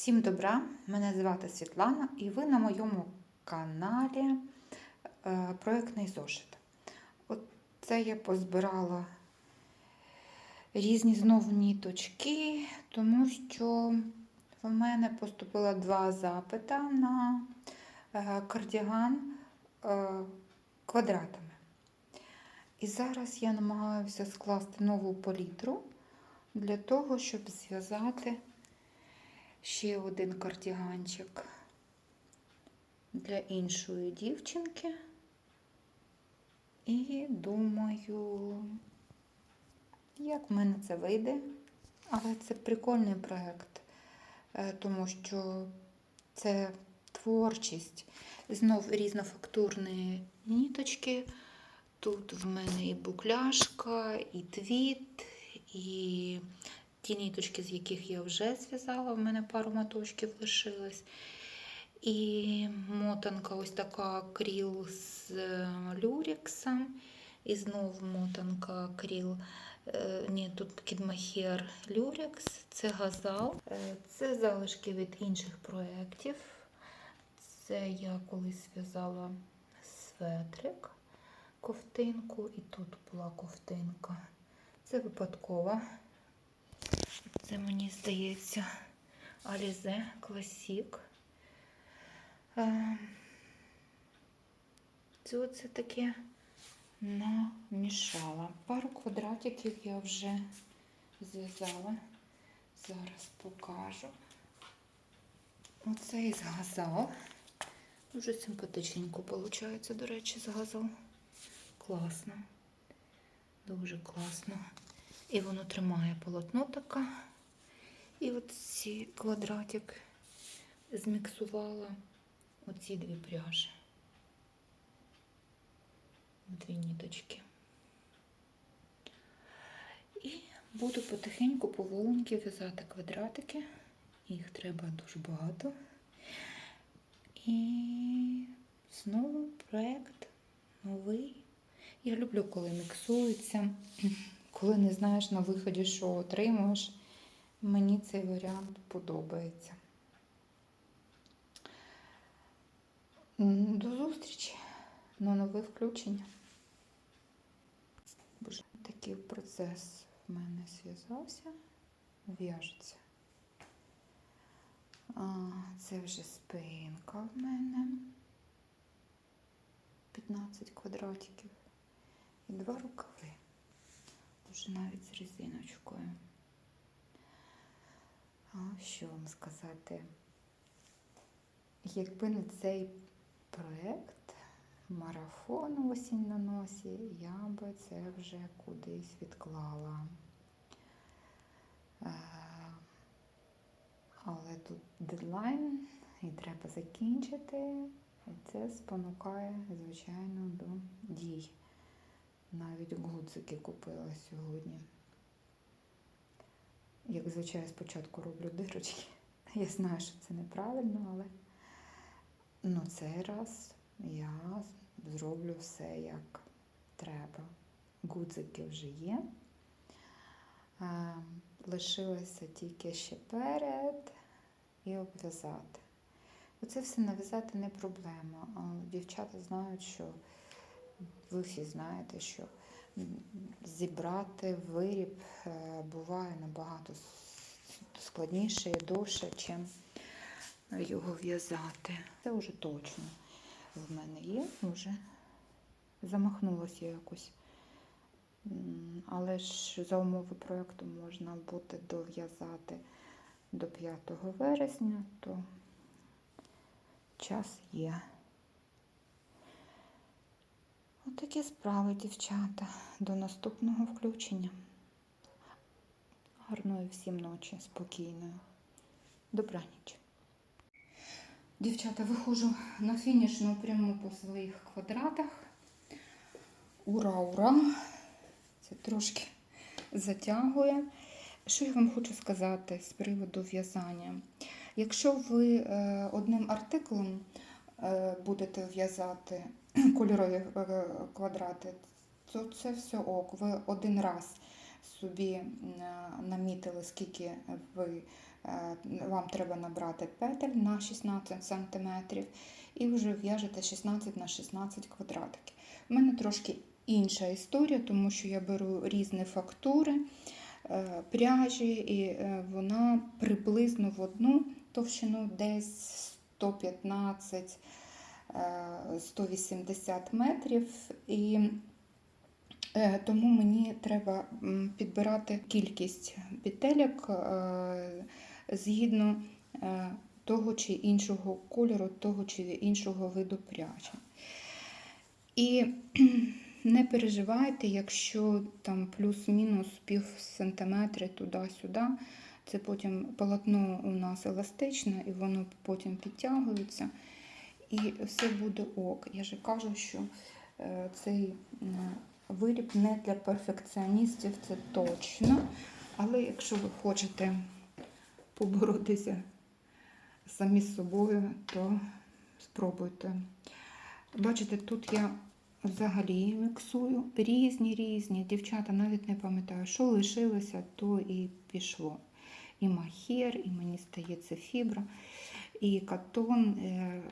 Всім добра! Мене звати Світлана і ви на моєму каналі е, Проєктний зошит. От це я позбирала різні знову ніточки, тому що в мене поступило два запита на е, кардіган е, квадратами. І зараз я намагаюся скласти нову палітру для того, щоб зв'язати ще один кардіганчик для іншої дівчинки. І думаю, як в мене це вийде. Але це прикольний проєкт, е, тому що це творчість. Знов різнофактурні ніточки. Тут в мене і букляшка, і твіт, і ті ніточки, з яких я вже зв'язала, в мене пару моточків лишилось. І мотанка ось така акріл з е, люрексом. І знову мотанка акріл. Е, Ні, тут кідмахер люрекс, це газал. Е, Це залишки від інших проєктів. Це я колись зв'язала светрик, ковтинку, і тут була ковтинка. Це випадково. Це мені здається Alize Classic. Це оце таке намішала. Пару квадратиків я вже зв'язала. Зараз покажу. Оце із газал. Дуже симпатичненько виходить, до речі, з газал. Класно. Дуже класно. І воно тримає полотно таке. І от ці квадратик зміксувала оці дві пряжі. Дві ніточки. І буду потихеньку поволеньки в'язати квадратики. Їх треба дуже багато. І знову проєкт новий. Я люблю, коли міксується, коли не знаєш на виході, що отримуєш. Мені цей варіант подобається. До зустрічі на нове включення. Боже, такий процес в мене зв'язався, в'яжеться. Це вже спинка в мене. 15 квадратиків. І два рукави. Вже навіть з резиночкою. А що вам сказати? Якби не цей проєкт марафону осінь на носі, я би це вже кудись відклала. Е, Але тут дедлайн і треба закінчити. І це спонукає, звичайно, до дій. Навіть гудзики купила сьогодні. Як звичайно, спочатку роблю дирочки. Я знаю, що це неправильно, але ну, цей раз я зроблю все як треба. Гудзики вже є. Лишилося тільки ще перед і обв'язати. Оце все нав'язати не проблема. Дівчата знають, що ви всі знаєте, що зібрати виріб е, буває набагато складніше і довше, чим його в'язати. Це вже точно в мене є, вже замахнулася якось. Але ж за умови проєкту можна буде дов'язати до 5 вересня, то час є. Отакі справи, дівчата. До наступного включення. Гарної всім ночі, спокійної. Добраніч. Дівчата, виходжу на фінішну пряму по своїх квадратах. Ура, ура! Це трошки затягує. Що я вам хочу сказати з приводу в'язання? Якщо ви е, одним артиклем е, будете в'язати кольорові е, квадрати, то це все ок. Ви один раз собі намітили, скільки ви е, вам треба набрати петель на 16 см і вже в'яжете 16 на 16 квадратиків. У мене трошки інша історія, тому що я беру різні фактури е, пряжі, і е, вона приблизно в одну товщину десь 115 е, 180 метрів. І е, тому мені треба підбирати кількість петелек е, згідно е, того чи іншого кольору, того чи іншого виду пряжі. І не переживайте, якщо там плюс-мінус пів сантиметри туди-сюди. Це потім полотно у нас еластичне, і воно потім підтягується. І все буде ок. Я же кажу, що е, цей е, виріб не для перфекціоністів, це точно. Але якщо ви хочете поборотися самі з собою, то спробуйте. Бачите, тут я взагалі міксую різні різні. Дівчата навіть не пам'ятаю, що лишилося, то і пішло. І махер, і мені стається фібра, і катон, е,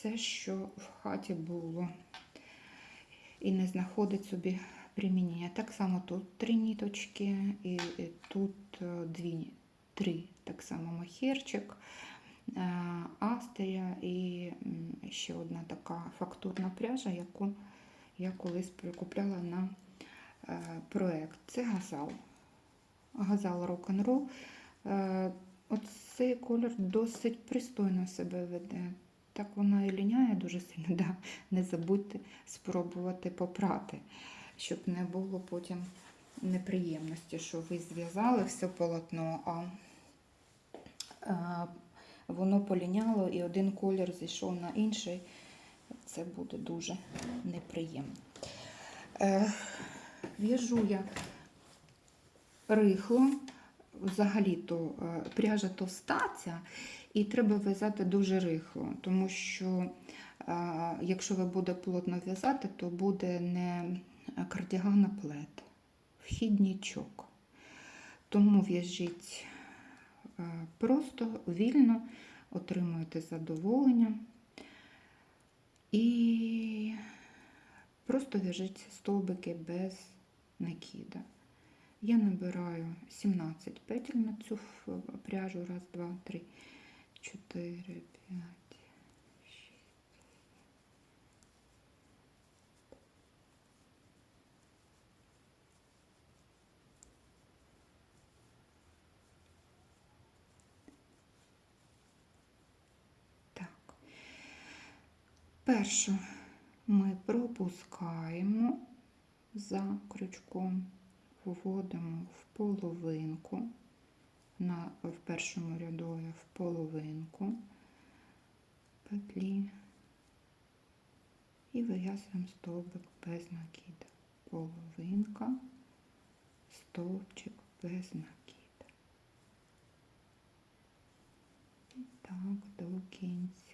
все, що в хаті було. І не знаходить собі примінення. Так само тут три ніточки, і тут е, дві, три, так само махерчик. Е, Астерія і ще одна така фактурна пряжа, яку я колись прикупляла на е, проект. Це газал. Газал рок-н-рол. Оцей колір досить пристойно себе веде. Так вона і ліняє дуже сильно. Да. Не забудьте спробувати попрати, щоб не було потім неприємності, що ви зв'язали все полотно, а е, воно поліняло і один колір зійшов на інший. Це буде дуже неприємно. Е, В'яжу я рихло, взагалі-то е, пряжа товста ця, і треба в'язати дуже рихло, тому що е, якщо ви буде плотно в'язати, то буде не кардіган, а плед, вхіднічок. Тому в'яжіть е, просто, вільно, отримуєте задоволення. І просто в'яжіть стовбики без накида. Я набираю 17 петель на цю пряжу. Раз, два, три, чотири, п'ять, шість. Так. Першу ми пропускаємо за крючком, вводимо в половинку, на, в першому рядові в половинку петлі і вив'язуємо стовбик без накида. Половинка, стовпчик без накида. І так до кінця.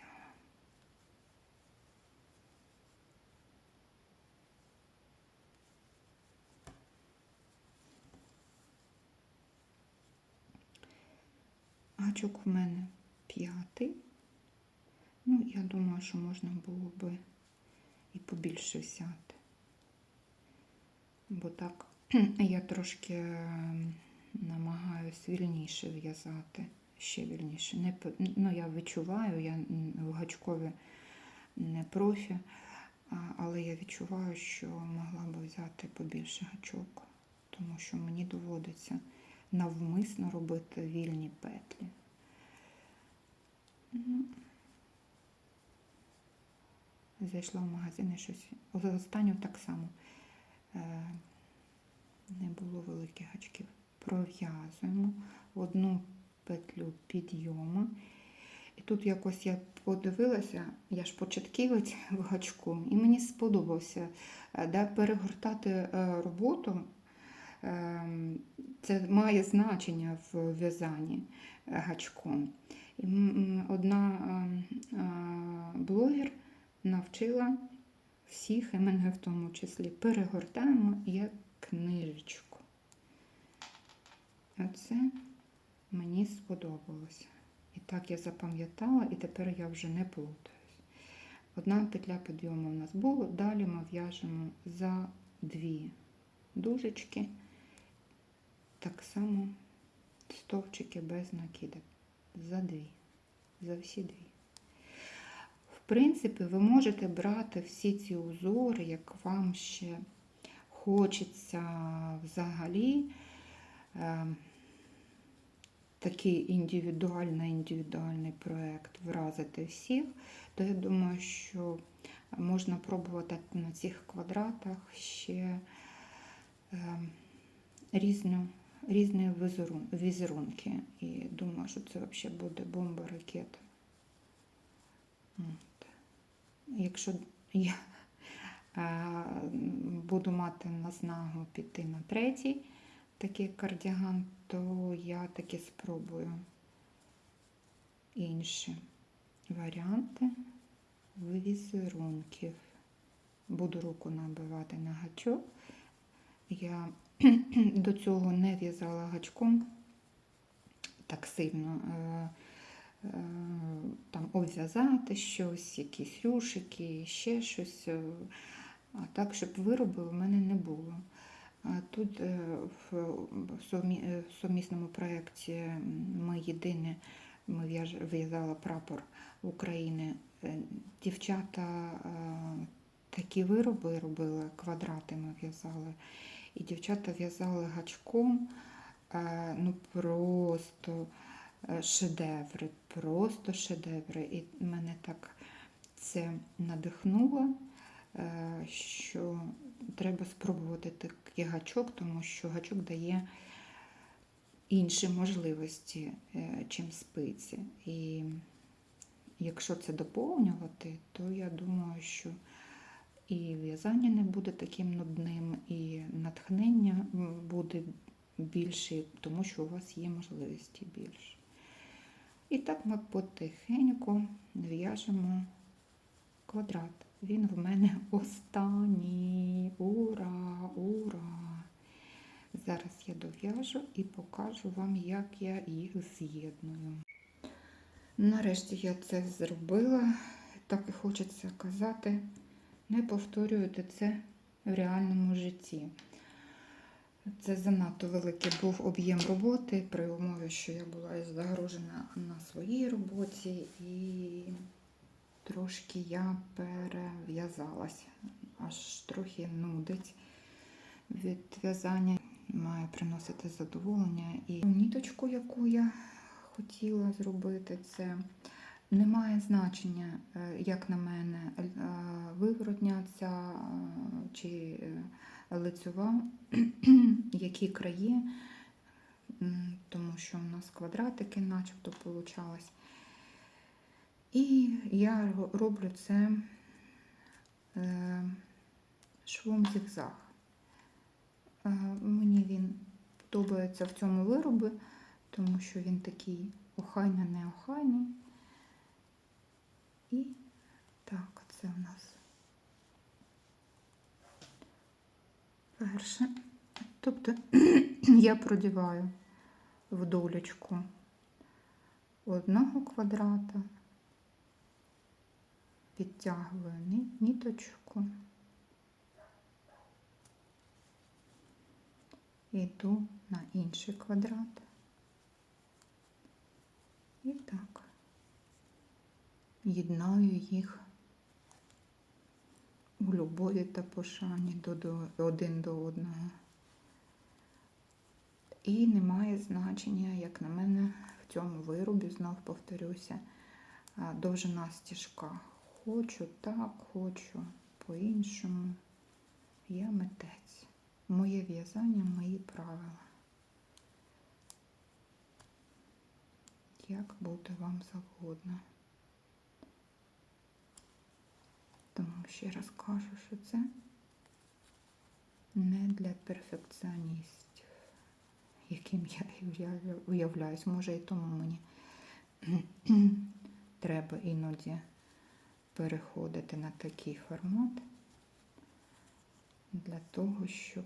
Гачок в мене п'ятий. Ну, я думаю, що можна було би і побільше взяти. Бо так я трошки ем, намагаюсь вільніше в'язати, ще вільніше. Не, ну, я відчуваю, я в гачкові не профі, але я відчуваю, що могла би взяти побільше гачок, тому що мені доводиться навмисно робити вільні петлі. Зайшла в магазин і щось. Останню так само е, не було великих гачків. Пров'язуємо одну петлю підйому. І тут якось я подивилася, я ж початківець в гачку, і мені сподобався е, да, перегортати е, роботу. Ем, Це має значення в в'язанні гачком. Одна ем, е, блогер навчила всіх, і мене в тому числі, перегортаємо як книжечку. Оце Мені сподобалося. І так я запам'ятала, і тепер я вже не плутаюсь. Одна петля підйому у нас була, далі ми в'яжемо за дві дужечки, так само стовпчики без накида. За дві, за всі дві. В принципі, ви можете брати всі ці узори, як вам ще хочеться взагалі. Е, такий індивідуальний індивідуальний проєкт вразити всіх, то я думаю, що можна пробувати на цих квадратах ще е, різну, різні візерун, візерунки. І думаю, що це взагалі буде бомба ракета. От. Якщо я буду мати наснагу піти на третій такий кардіган, то я таки спробую інші варіанти візерунків. Буду руку набивати на гачок. Я до цього не в'язала гачком так сильно. е, е, Там обв'язати щось, якісь рюшики, ще щось. е, А так, щоб виробу в мене не було. Тут в в сумі- в сумісному проєкті ми єдине, ми в'язала прапор України. Дівчата такі вироби робили, квадрати ми в'язали. І дівчата в'язали гачком, е, ну просто е, шедеври, просто шедеври. І мене так це надихнуло, е, що треба спробувати такий гачок, тому що гачок дає інші можливості, чим спиці. І якщо це доповнювати, то я думаю, що і в'язання не буде таким нудним, і натхнення буде більше, тому що у вас є можливості більше. І так ми потихеньку в'яжемо квадрат. Він в мене останній. Ура, ура! Зараз я дов'яжу і покажу вам, як я їх з'єдную. Нарешті я це зробила. Так і хочеться казати. Не повторюйте це в реальному житті. Це занадто великий був об'єм роботи при умові, що я була загружена на своїй роботі і трошки я перев'язалась. Аж трохи нудить від в'язання. Має приносити задоволення. І ніточку, яку я хотіла зробити, це не має значення, е, як на мене, е, виворотня е, чи лицьова, які краї, тому що у нас квадратики начебто получалось. І я роблю це швом зігзаг. Мені він подобається в цьому виробі, тому що він такий охайний, неохайний. І так, це у нас перше. Тобто я продіваю в долечку одного квадрата, підтягую ні- ніточку, йду на інший квадрат. І так єднаю їх у любові та пошані один до одного. І немає значення, як на мене, в цьому виробі, знов повторюся, довжина стіжка. Хочу так, хочу по-іншому. Я митець. Моє в'язання, мої правила. Як буде вам завгодно. Тому ще раз кажу, що це не для перфекціоністів, яким я уявляюсь. Може, і тому мені треба іноді переходити на такий формат для того, щоб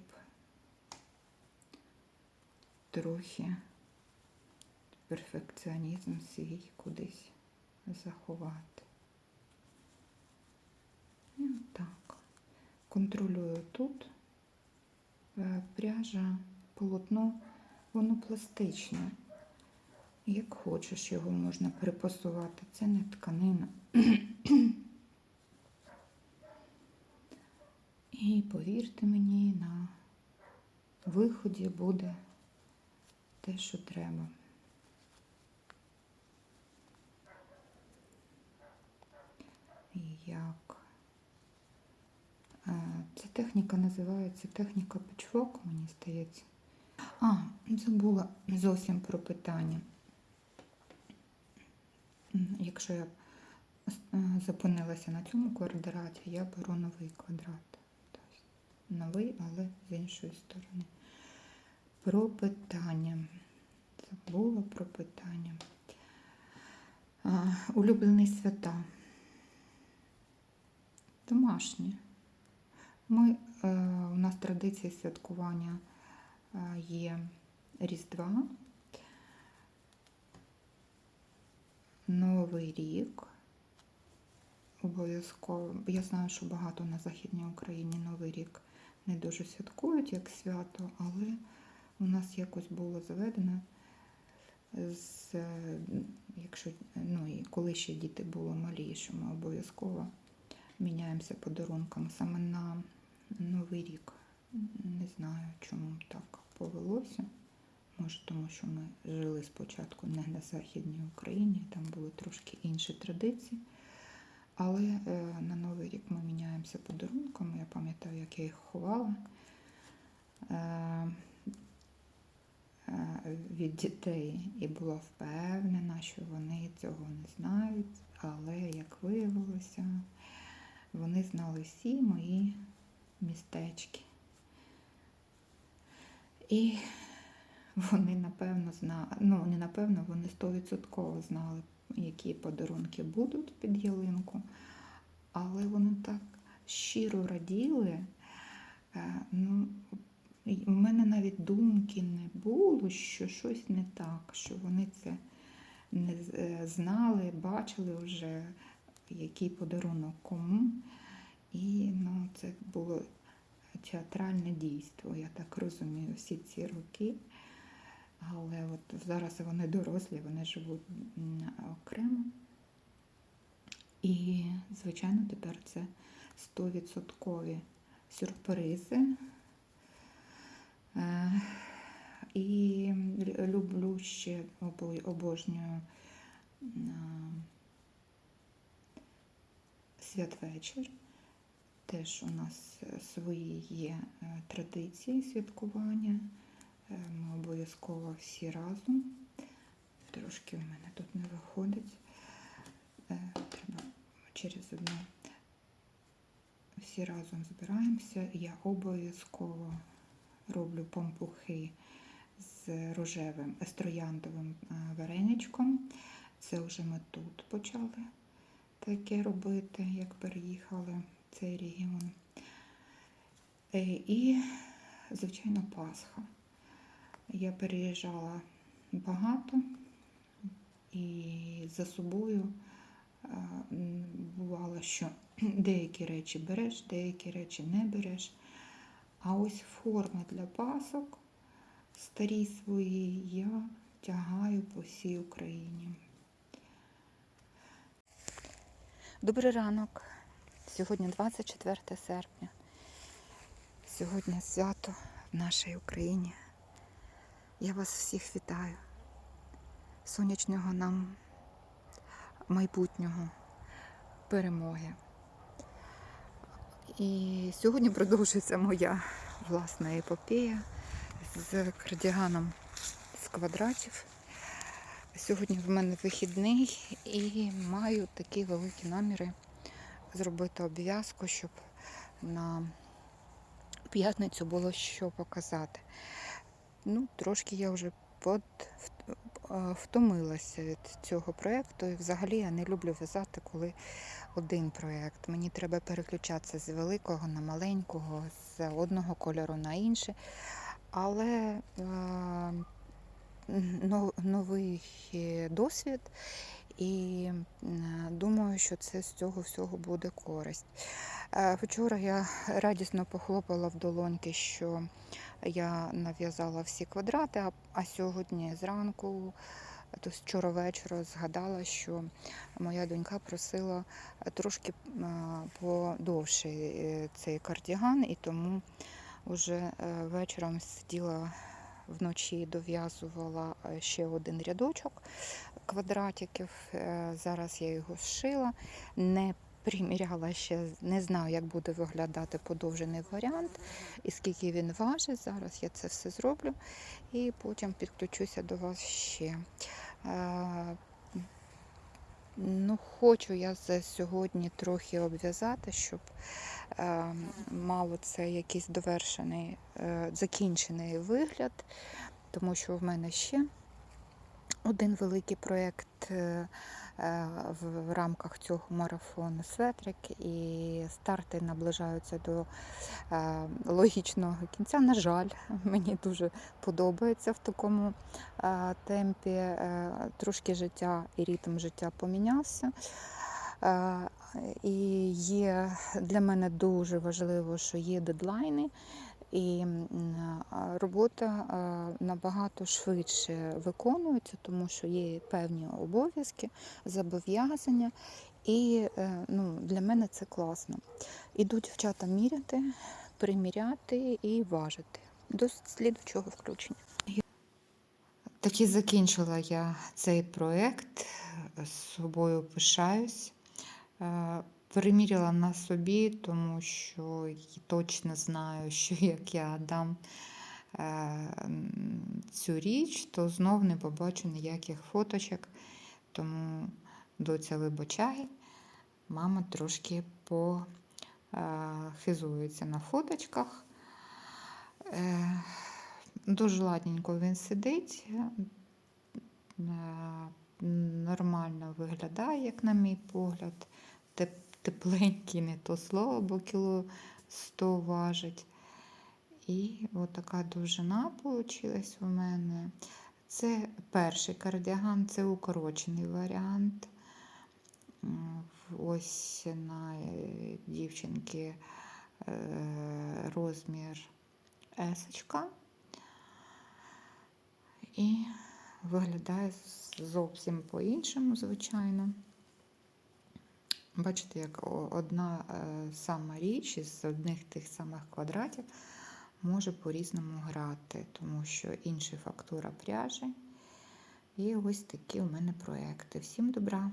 трохи перфекціонізм свій кудись заховати. І так. Контролюю тут. Е, Пряжа, полотно, воно пластичне. Як хочеш, його можна припасувати. Це не тканина. І повірте мені, на виході буде те, що треба. І? Ця техніка називається техніка печвок, мені здається. А, забула зовсім про питання. Якщо я е, зупинилася на цьому квадраті, я беру новий квадрат. Тобто новий, але з іншої сторони. Про питання. Забула про питання. А, улюблені свята. Домашні. Ми, е, у нас традиція святкування е, є Різдва, Новий рік. Обов'язково. Я знаю, що багато на Західній Україні Новий рік не дуже святкують як свято, але у нас якось було заведено, з, е, якщо, ну, і коли ще діти були малі, що ми обов'язково міняємося подарунками саме на Новий рік. Не знаю, чому так повелося. Може, тому що ми жили спочатку не на Західній Україні, там були трошки інші традиції. Але е, на Новий рік ми міняємося подарунками. Я пам'ятаю, як я їх ховала е, е, від дітей і була впевнена, що вони цього не знають. Але, як виявилося, вони знали всі мої містечки. І вони, напевно, знали, ну, не напевно, вони стовідсотково знали, які подарунки будуть під ялинку, але вони так щиро раділи. Е, Ну, в мене навіть думки не було, що щось не так, що вони це не е, знали, бачили вже, який подарунок кому. І ну, це було театральне дійство, я так розумію, всі ці роки. Але от зараз вони дорослі, вони живуть окремо. І, звичайно, тепер це 100% сюрпризи. Е, І люблю ще обожнюю святвечір. Теж у нас е, свої є е, традиції святкування. Е, Ми обов'язково всі разом. Трошки в мене тут не виходить. Треба через одне. Всі разом збираємося. Я обов'язково роблю пампухи з рожевим з вареничком. Це вже ми тут почали таке робити, як переїхали цей регіон. Е, І, звичайно, Пасха. Я переїжджала багато і за собою бувало, що деякі речі береш, деякі речі не береш. А ось форми для пасок старі свої я тягаю по всій Україні. Добрий ранок. Сьогодні 24 серпня. Сьогодні свято в нашій Україні. Я вас всіх вітаю. Сонячного нам майбутнього перемоги. І сьогодні продовжується моя власна епопея з кардіганом з квадратів. Сьогодні в мене вихідний і маю такі великі наміри зробити обв'язку, щоб на п'ятницю було що показати. Ну, трошки я вже под... втомилася від цього проєкту. І взагалі я не люблю в'язати, коли один проєкт. Мені треба переключатися з великого на маленького, з одного кольору на інший. Але е, но- новий досвід, і думаю, що це з цього всього буде користь. Е, Вчора я радісно похлопала в долоньки, що я нав'язала всі квадрати, а, сьогодні зранку, тобто вчора вечора, згадала, що моя донька просила трошки подовше цей кардіган, і тому вже е, вечором сиділа вночі, дов'язувала е, ще один рядочок квадратиків. Е, Зараз я його зшила, не приміряла ще, не знаю, як буде виглядати подовжений варіант і скільки він важить. Зараз я це все зроблю і потім підключуся до вас ще. Е, Ну, хочу я за сьогодні трохи обв'язати, щоб е, мало це якийсь довершений, е, закінчений вигляд, тому що в мене ще один великий проєкт е, е, в рамках цього марафону Светрик, і старти наближаються до е, логічного кінця. На жаль, мені дуже подобається в такому темпі. Трошки життя і ритм життя помінявся. І є для мене дуже важливо, що є дедлайни, і робота набагато швидше виконується, тому що є певні обов'язки, зобов'язання. І е, ну, для мене це класно. Ідуть дівчата міряти, приміряти і важити. До слідчого включення. Таки закінчила я цей проєкт, з собою пишаюсь. Е, Приміряла на собі, тому що точно знаю, що як я дам е, цю річ, то знов не побачу ніяких фоточок. Тому доця вибачай, мама трошки похизується на фоточках. Е, Дуже ладненько він сидить, е, нормально виглядає, як на мій погляд. Теп- Тепленький, не то слово, бо кіло 100 важить. І отака довжина вийшла у мене. Це перший кардіган, це укорочений варіант. Ось на е, дівчинки е, розмір есочка. І виглядає зовсім по-іншому, звичайно. Бачите, як одна е, сама річ із одних тих самих квадратів може по-різному грати, тому що інша фактура пряжі. І ось такі у мене проекти. Всім добра!